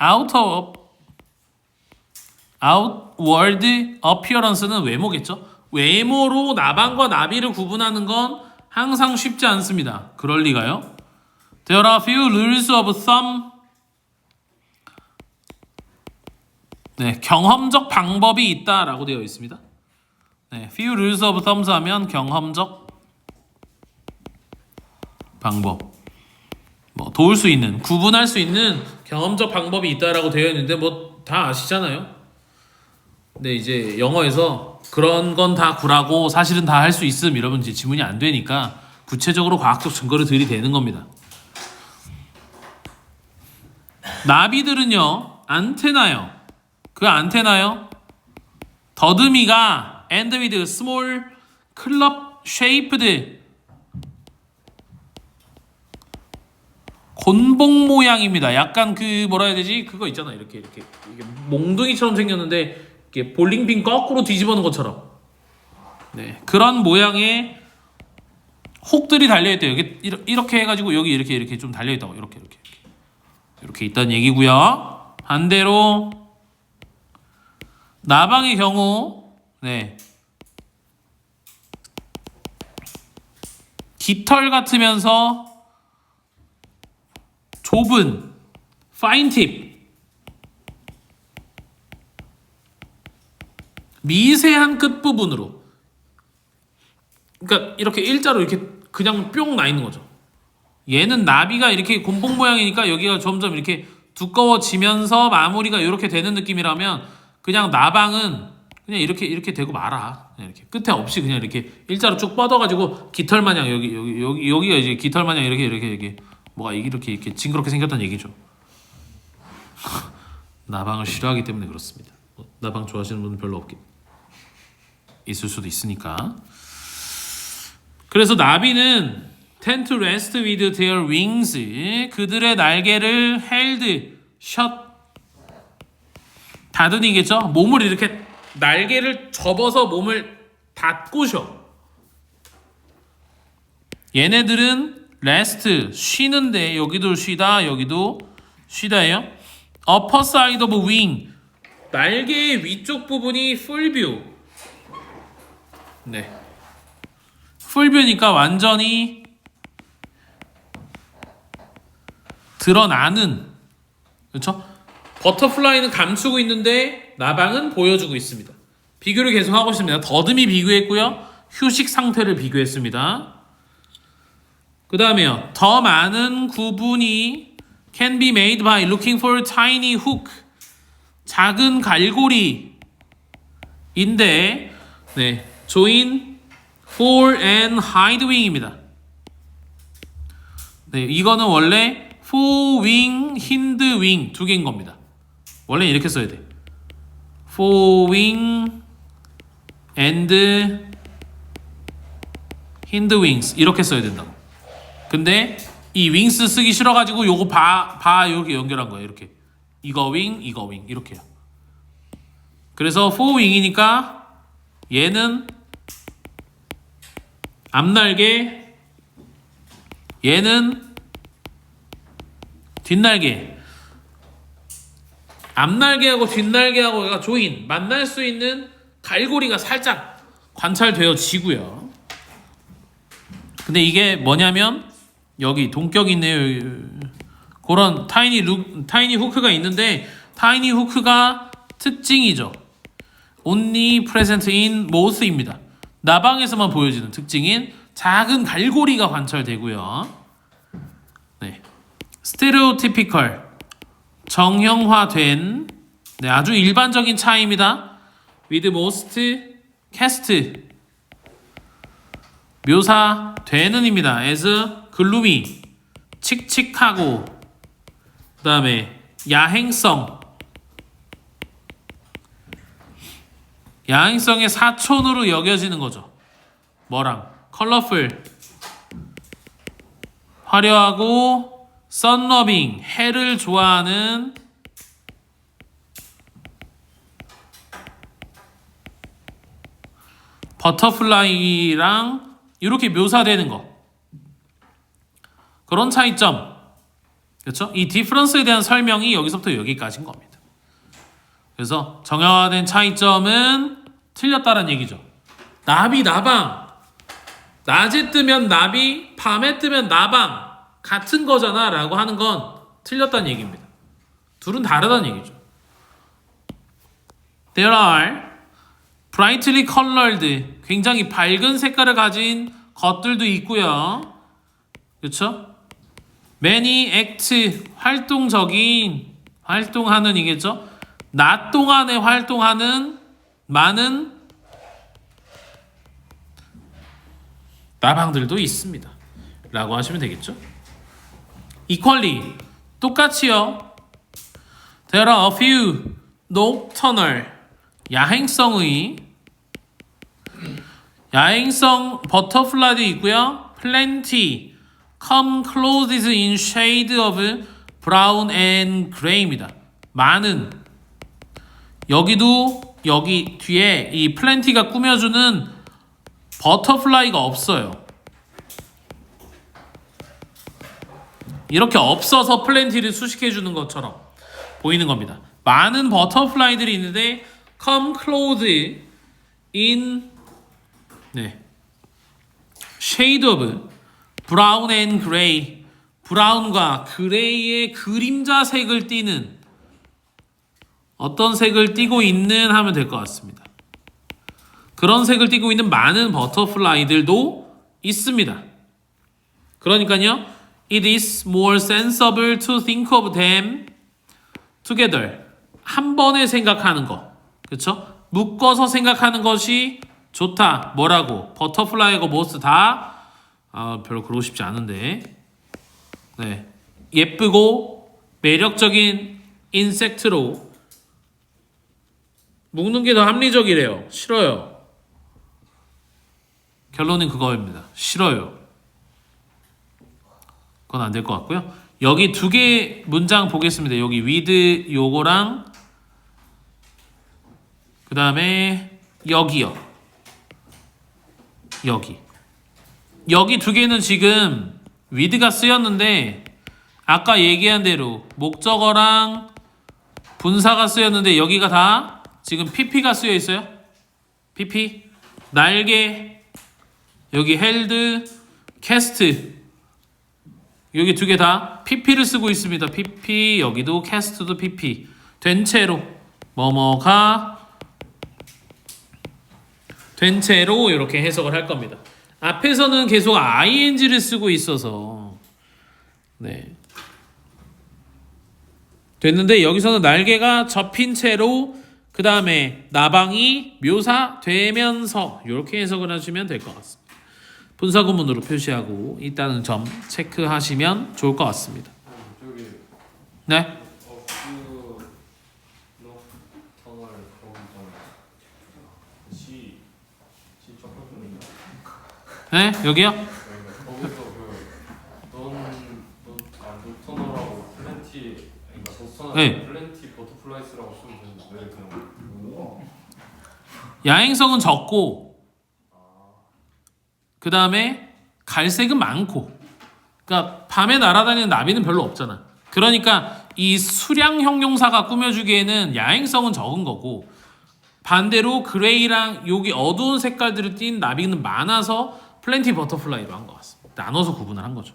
outer outward appearance는 외모겠죠. 외모로 나방과 나비를 구분하는 건 항상 쉽지 않습니다. 그럴 리가요. There are few rules of thumb. 네, 경험적 방법이 있다라고 되어 있습니다. 네, few rules of thumbs 하면 경험적 방법. 뭐 도울 수 있는, 구분할 수 있는 경험적 방법이 있다라고 되어 있는데 뭐 다 아시잖아요. 근데 이제 영어에서 그런 건 다 구라고 사실은 다 할 수 있음 이러면 이제 지문이 안 되니까 구체적으로 과학적 증거를 들이대는 겁니다. 나비들은요 안테나요. 그 안테나요 더듬이가 and with small club shaped 곤봉 모양입니다. 약간 그 뭐라 해야 되지? 그거 있잖아. 이렇게 이렇게 이게 몽둥이처럼 생겼는데 이게 볼링핀 거꾸로 뒤집어 놓은 것처럼. 네. 그런 모양의 혹들이 달려 있대요. 이게 이러- 이렇게 해 가지고 여기 이렇게 이렇게 좀 달려 있다고. 이렇게 이렇게. 이렇게. 이렇게 있다는 얘기고요. 반대로 나방의 경우 네. 깃털 같으면서 좁은 파인 팁 미세한 끝 부분으로 그러니까 이렇게 일자로 이렇게 그냥 뿅 나 있는 거죠. 얘는 나비가 이렇게 곤봉 모양이니까 여기가 점점 이렇게 두꺼워지면서 마무리가 이렇게 되는 느낌이라면 그냥 나방은 그냥 이렇게 이렇게 되고 말아. 이렇게 끝에 없이 그냥 이렇게 일자로 쭉 뻗어가지고 깃털 마냥 여기 여기 여기 여기가 이제 깃털 마냥 이렇게 이렇게 이렇게 뭐가 이렇게 이렇게 징그럽게 생겼다는 얘기죠. 나방을 싫어하기 때문에 그렇습니다. 뭐, 나방 좋아하시는 분은 별로 없긴 있을 수도 있으니까. 그래서 나비는 tend to rest with their wings 그들의 날개를 held shut 닫으니겠죠? 몸을 이렇게 날개를 접어서 몸을 닫고 쉬어. 얘네들은 rest 쉬는데 여기도 쉬다 여기도 쉬다예요. upper side of wing 날개의 위쪽 부분이 view. 네. view니까 완전히 드러나는 그렇죠? 버터플라이는 감추고 있는데 나방은 보여주고 있습니다. 비교를 계속 하고 있습니다. 더듬이 비교했고요. 휴식 상태를 비교했습니다. 그 다음에요. 더 많은 구분이 can be made by looking for tiny hook. 작은 갈고리인데 네, join fore and hind wing입니다. 네, 이거는 원래 fore wing, hind wing 두 개인 겁니다. 원래 이렇게 써야 돼. fore wing and hind wings 이렇게 써야 된다고. 근데 이 윙스 쓰기 싫어가지고 요거 바, 바 이렇게 연결한 거예요. 이렇게 이거 윙, 이거 윙 이렇게요. 그래서 fore wing이니까 얘는 앞날개, 얘는 뒷날개. 앞날개하고 뒷날개하고 얘가 조인 만날 수 있는 갈고리가 살짝 관찰되어지고요. 근데 이게 뭐냐면 여기 동격이 있네요. 그런 타이니 루, 타이니 후크가 있는데 타이니 후크가 특징이죠. only present in mouth입니다. 나방에서만 보여지는 특징인 작은 갈고리가 관찰되고요. 네. 스테레오티피컬 정형화된 네, 아주 일반적인 차이입니다. with most cast 묘사되는입니다. as 글루미 칙칙하고 그 다음에 야행성. 야행성의 사촌으로 여겨지는 거죠. 뭐랑? 컬러풀. 화려하고 썬러빙 해를 좋아하는 버터플라이랑 이렇게 묘사되는 거 그런 차이점 그렇죠? 이 디퍼런스에 대한 설명이 여기서부터 여기까지인 겁니다. 그래서 정형화된 차이점은 틀렸다는 얘기죠. 나비 나방 낮에 뜨면 나비 밤에 뜨면 나방 같은 거잖아라고 하는 건 틀렸다는 얘기입니다. 둘은 다르다는 얘기죠. There are brightly colored 굉장히 밝은 색깔을 가진 것들도 있고요. 그렇죠? Many act 활동적인 활동하는 이겠죠? 낮 동안에 활동하는 많은 나방들도 있습니다. 라고 하시면 되겠죠? equally 똑같이요. There are a few nocturnal 야행성의 야행성 버터플라이도 있고요. plenty come clothes in shade of brown and gray입니다. 많은 여기도 여기 뒤에 이 플랜티가 꾸며주는 버터플라이가 없어요. 이렇게 없어서 플랜티를 수식해 주는 것처럼 보이는 겁니다. 많은 버터플라이들이 있는데 come clothed in 네. shade of brown and gray 브라운과 그레이의 그림자 색을 띠는 어떤 색을 띠고 있는 하면 될 것 같습니다. 그런 색을 띠고 있는 많은 버터플라이들도 있습니다. 그러니까요. It is more sensible to think of them together. 한 번에 생각하는 거. 그렇죠? 묶어서 생각하는 것이 좋다. 뭐라고? 버터플라이하고 모스 다 아, 별로 그러고 싶지 않은데. 네. 예쁘고 매력적인 인섹트로 묶는 게 더 합리적이래요. 싫어요. 결론은 그거입니다. 싫어요. 그건 안 될 것 같고요. 여기 두 개 문장 보겠습니다. 여기 with 요거랑 그 다음에 여기요. 여기. 여기 두 개는 지금 with가 쓰였는데 아까 얘기한 대로 목적어랑 분사가 쓰였는데 여기가 다 지금 pp가 쓰여 있어요. pp 날개 여기 held cast 여기 두 개 다 pp를 쓰고 있습니다. pp 여기도 cast도 pp 된 채로 뭐뭐가 된 채로 이렇게 해석을 할 겁니다. 앞에서는 계속 ing를 쓰고 있어서 네 됐는데 여기서는 날개가 접힌 채로 그 다음에 나방이 묘사되면서 이렇게 해석을 하시면 될 것 같습니다. 분사 구문으로 표시하고 있다는 점 체크하시면 좋을 것 같습니다. 네, 어그 녹터널 그런 시 시첫 번째입니다. 네 여기요. 거기서 그넌넌아 녹터널하고 플랜티 그러니까 도스터널 네. 플랜티 버터플라이스라고 쓰면 되는데 왜 그냥 야행성은 적고 그 다음에 갈색은 많고 그러니까 밤에 날아다니는 나비는 별로 없잖아 그러니까 이 수량 형용사가 꾸며주기에는 야행성은 적은 거고 반대로 그레이랑 여기 어두운 색깔들을 띤 나비는 많아서 플랜티 버터플라이로 한 것 같습니다. 나눠서 구분을 한 거죠